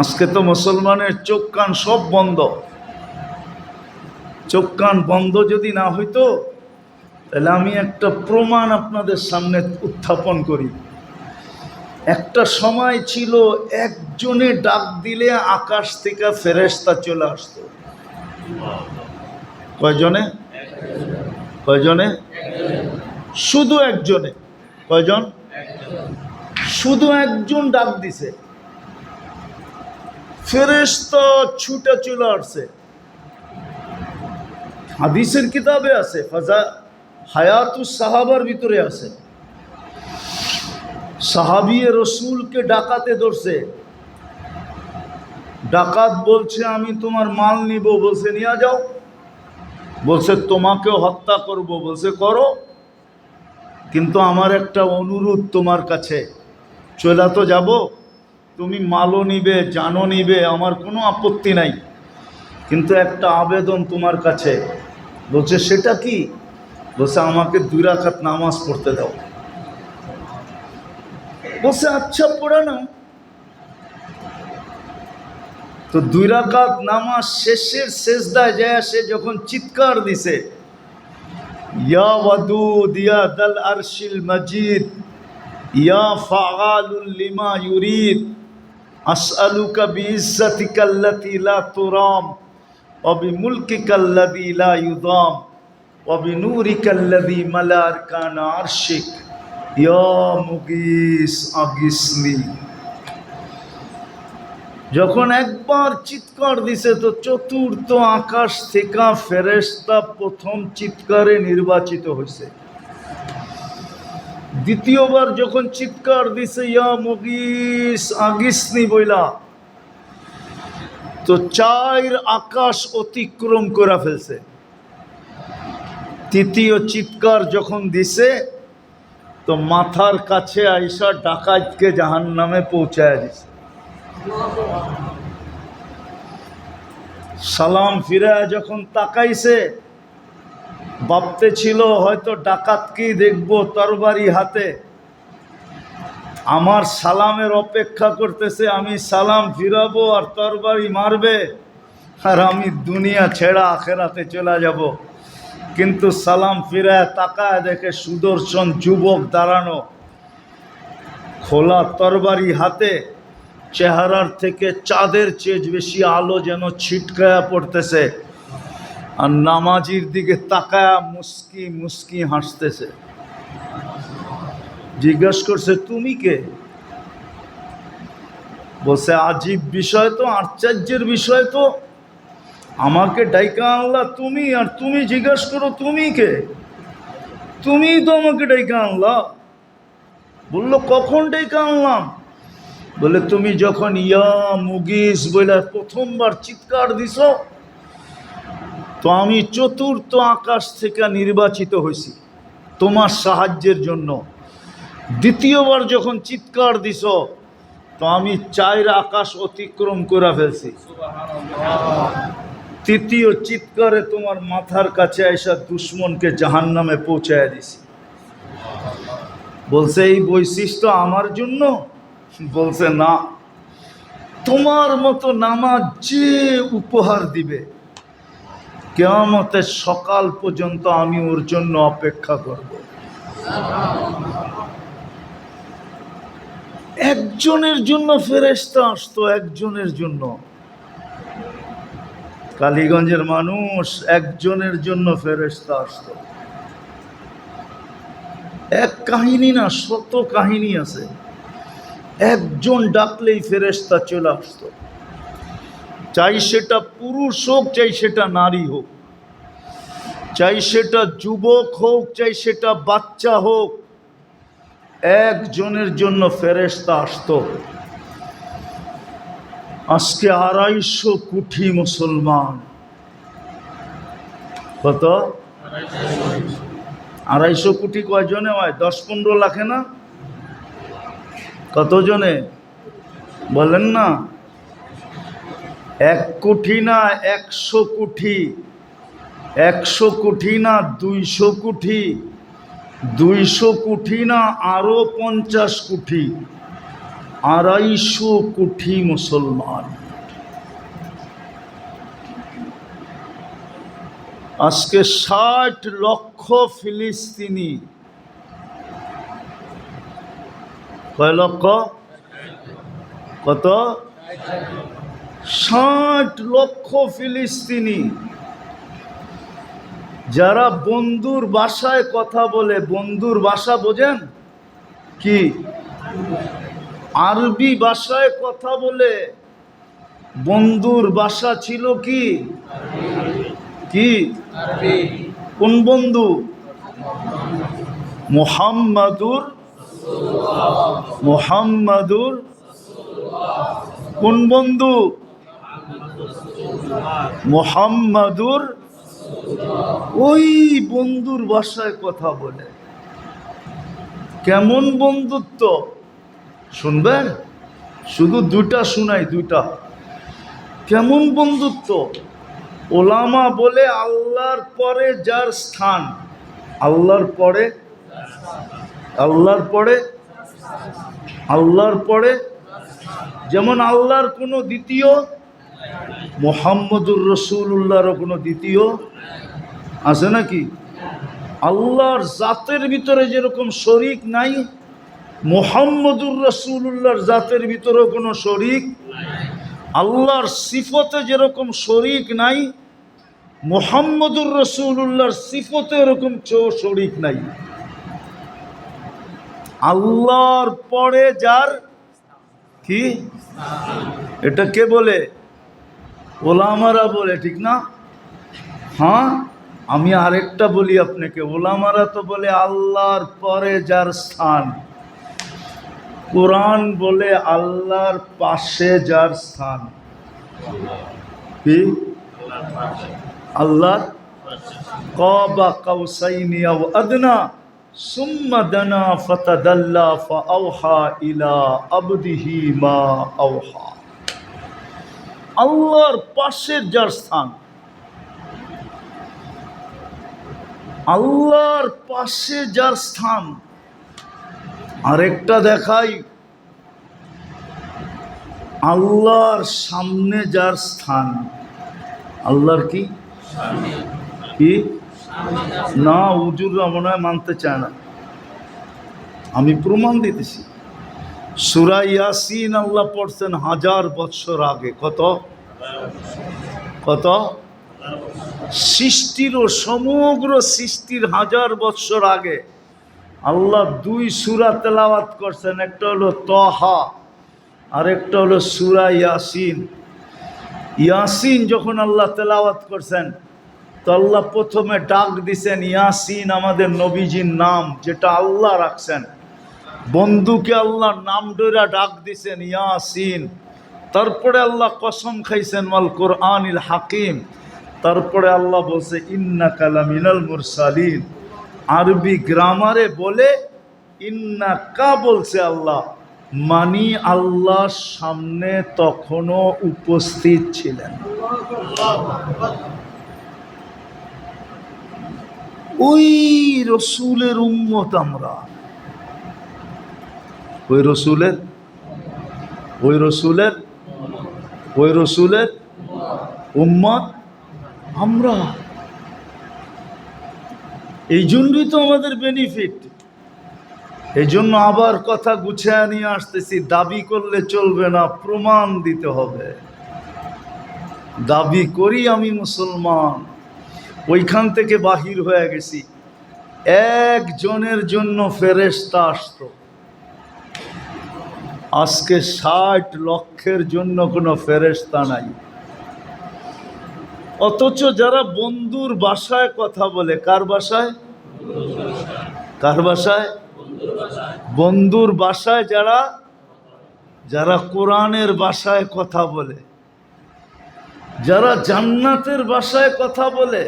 আজকে তো মুসলমানের চোখ কান সব বন্ধ। চোখ কান বন্ধ যদি না হইতো, তাহলে আমি একটা প্রমাণ আপনাদের সামনে উত্থাপন করি। একটা সময় ছিল একজনে ডাক দিলে আকাশ থেকে ফেরেস্তা চলে আসতো। কয়জনে? কয়জনে? শুধু একজনে। কয়জন? শুধু একজন ডাক দিছে। ফেরেস্তা ছুটে চলে আসছে। হাদিসের কিতাবে আছে, ফাজা হায়াতুস সাহাবার ভিতরে আছে। সাহাবিয়ে রসুলকে ডাকাতে ধরছে। ডাকাত বলছে, আমি তোমার মাল নিব। বলছে, নিয়ে যাও। বলছে, তোমাকেও হত্যা করব। বলছে, করো। কিন্তু আমার একটা অনুরোধ তোমার কাছে। চলে তো যাব তুমি মালও নিবে জানো নিবে, আমার কোনো আপত্তি নাই। কিন্তু একটা আবেদন তোমার কাছে। বলছে, সেটা কি? বলছে, আমাকে দুই রাখাত নামাজ পড়তে দাও। বলছে আচ্ছা পড়ে নাও। তো দুই রাকাত নামাজ শেষের শেষদায় যায় সে যখন চিৎকার দিছে, ইয়া ওয়াদুদ, ইয়া দাল আরশিল ইয়া ফাআলুল লিমা ইউরিদ। আসআলুকা বিইজ্জাতিকা আল্লাতী লা তুরাম ওয়া বিমুলকিকা আল্লাযী লা ইউদাম ওয়া বিনূরিকা আল্লাযী মালা আরকানা আরশিক ইয়া মুগিস আগিসনি যখন একবার চিৎকার দিছে, তো চতুর্থ আকাশ থেকে ফেরেস্তা প্রথম চিৎকারে নির্বাচিত হয়েছে দ্বিতীয়বার যখন চিৎকার দিছে, ইয়া মুগিস, আগিসনি বইলা। তো চার আকাশ অতিক্রম করে ফেলছে। তৃতীয় চিৎকার যখন দিছে, তো মাথার কাছে আইসা ডাকাতকে জাহান নামে পৌঁছায় দিছে। সালাম ফিরে যখন তাকাইছে ভাবতে ছিল, হয়তো ডাকাতকেই দেখব তরবারি হাতে? আমার সালামের অপেক্ষা করতেছে, আমি সালাম ফিরাবো আর তরবারি মারবে আর আমি দুনিয়া ছেড়া আখেরাতে চলে যাব। কিন্তু সালাম ফিরায় তাকায় দেখে সুদর্শন যুবক দাঁড়ানো। খোলা তরবারি হাতে চেহারার থেকে চাঁদের চেয়ে বেশি আলো যেন ছিটকায়া পড়তেছে। আর নামাজির দিকে তাকায়া মুস্কি মুস্কি হাসতেছে। জিজ্ঞেস করছে, তুমি কে? বলছে, আজীব বিষয় তো, আশ্চর্যের বিষয় তো। আমাকে ডাইকা আনলা তুমি, আর তুমি জিজ্ঞেস করো, তুমি কে? তুমি তো আমাকে ডাইকা আনলা। বলল, কখন ডাইকা আনলাম? বলে তুমি যখন ইয়া মুগিস বলে প্রথমবার চিৎকার দিছ তো আমি চতুর্থ আকাশ থেকে নির্বাচিত হয়েছি তোমার সাহায্যের জন্য। দ্বিতীয়বার যখন চিৎকার দিছ, তো আমি চার আকাশ অতিক্রম করে ফেলছি। তৃতীয় চিৎকারে তোমার মাথার কাছে এসা দুশ্মনকে জাহান নামে পৌঁছায় দিছি। বলছে, এই বৈশিষ্ট্য আমার জন্য? বলছে, না। তোমার মতো নামাজ যে উপহার দিবে কেয়ামতের সকাল পর্যন্ত আমি ওর জন্য অপেক্ষা করব। একজনের জন্য ফেরেস্তা আসতো, একজনের জন্য। কালীগঞ্জের মানুষ একজনের জন্য ফেরেস্তা আসতো। এক কাহিনী না, শত কাহিনী আছে। একজন ডাকলেই ফেরেস্তা চলে আসতো। চাই সেটা পুরুষ হোক, চাই সেটা নারী হোক। চাই সেটা যুবক হোক, চাই সেটা বাচ্চা হোক, একজনের জন্য ফেরেস্তা আসতো। আজকে আড়াইশো কোটি মুসলমান। কত? আড়াইশো কোটি কয়জনে হয়? দশ পনেরো লাখে না? কতজনে? বলেন না। এক কোটি না একশো কোটি একশো কোটি না দুইশো কোটি দুইশো কোটি না আরও পঞ্চাশ কোটি আড়াইশো কোটি মুসলমান। আজকে ষাট লক্ষ ফিলিস্তিনি। কয় লক্ষ? কত? ষাট লক্ষ ফিলিস্তিনি। যারা বন্ধুর ভাষায় কথা বলে, বন্ধুর ভাষা বোঝেন? কি? আরবি ভাষায় কথা বলে, বন্ধুর ভাষা ছিল কি? কি? কোন বন্ধু? মোহাম্মদুর মোহাম্মদুর কোন বন্ধু? মোহাম্মদুর ওই বন্ধুর ভাষায় কথা বলে। কেমন বন্ধুত্ব? শুনবেন? শুধু দুইটা শুনাই, দুইটা। কেমন বন্ধুত্ব? ওলামা বলে, আল্লাহর পরে যার স্থান। আল্লাহর পরে? আল্লাহর পরে? আল্লাহর পরে? যেমন আল্লাহর কোনো দ্বিতীয় মোহাম্মদুর রসুল্লাহরও কোনো দ্বিতীয়? আছে নাকি? আল্লাহর জাতের ভিতরে যেরকম শরিক নাই, মোহাম্মদুর রসুল্লাহর জাতের ভিতরেও কোনো শরিক আল্লাহর সিফতে যেরকম শরিক নাই, মোহাম্মদুর রসুল্লাহর সিফতে এরকম কেউ শরিক নাই। আল্লাহর পরে যার কি? এটা কে বলে? ওলামারা বলে, ঠিক না? হ্যাঁ? আমি আরেকটা বলি আপনাকে, ওলামারা তো বলে আল্লাহর পরে যার স্থান। কোরআন বলে আল্লাহর পাশে যার স্থান। কি? আল্লাহর? কবা কাউসাইনি আও আদনা, সুম্মা দানা ফাতাদাল্লা ফাআওহা ইলা আবদিহি মা আওহা। আল্লাহর পাশের যার স্থান। আল্লাহর পাশে যার স্থান। আরেকটা দেখাই। আল্লাহর সামনে যার স্থান। আল্লাহর কি? কি? না উজুররা মনে হয় মানতে চায় না। আমি প্রমাণ দিতেছি। সুরা ইয়াসিন আল্লাহ পড়ছেন হাজার বৎসর আগে। কত? কত? সৃষ্টির ও সমগ্র সৃষ্টির হাজার বৎসর আগে। আল্লাহ দুই সুরা তেলাওয়াত করছেন, একটা হলো তহা, আর একটা হলো সুরা ইয়াসিন। ইয়াসিন যখন আল্লাহ তেলাওয়াত করছেন, তো আল্লাহ প্রথমে ডাক দিছেন, ইয়াসিন আমাদের নবীজির নাম, যেটা আল্লাহ রাখছেন। বন্ধুকে আল্লাহর নাম ডোরা ডাক দিছেন, ইয়াসিন। তারপরে আল্লাহ কসম খাইছেন মাল কোরআনিল হাকিম। তারপরে আল্লাহ বলছে ইন্না কালামিনাল মুরসালিন। আরবি গ্রামারে বলে ইন্না কা বলছে আল্লাহ, মানি আল্লাহর সামনে তখনও উপস্থিত ছিলেন। ওই রসুলের উম্মত আমরা। ওই রসুলের ওই রসুলের ওই রসুলের উম্মত আমরা। এই জন্যই তো আমাদের বেনিফিট এই জন্য আবার কথা গুছিয়ে নিয়ে আসতেছি, দাবি করলে চলবে না, প্রমাণ দিতে হবে। দাবি করি আমি মুসলমান, ওইখান থেকে বাহির হয়ে গেছি। একজনের জন্য ফেরেস্তা আসতো। আজকে ষাট লক্ষের জন্য কোনো ফেরেস্তা নাই। অথচ যারা বন্ধুর বাসায় কথা বলে, কার বাসায়? কার বাসায়? বন্ধুর বাসায় যারা যারা কোরআনের বাসায় কথা বলে, যারা জান্নাতের বাসায় কথা বলে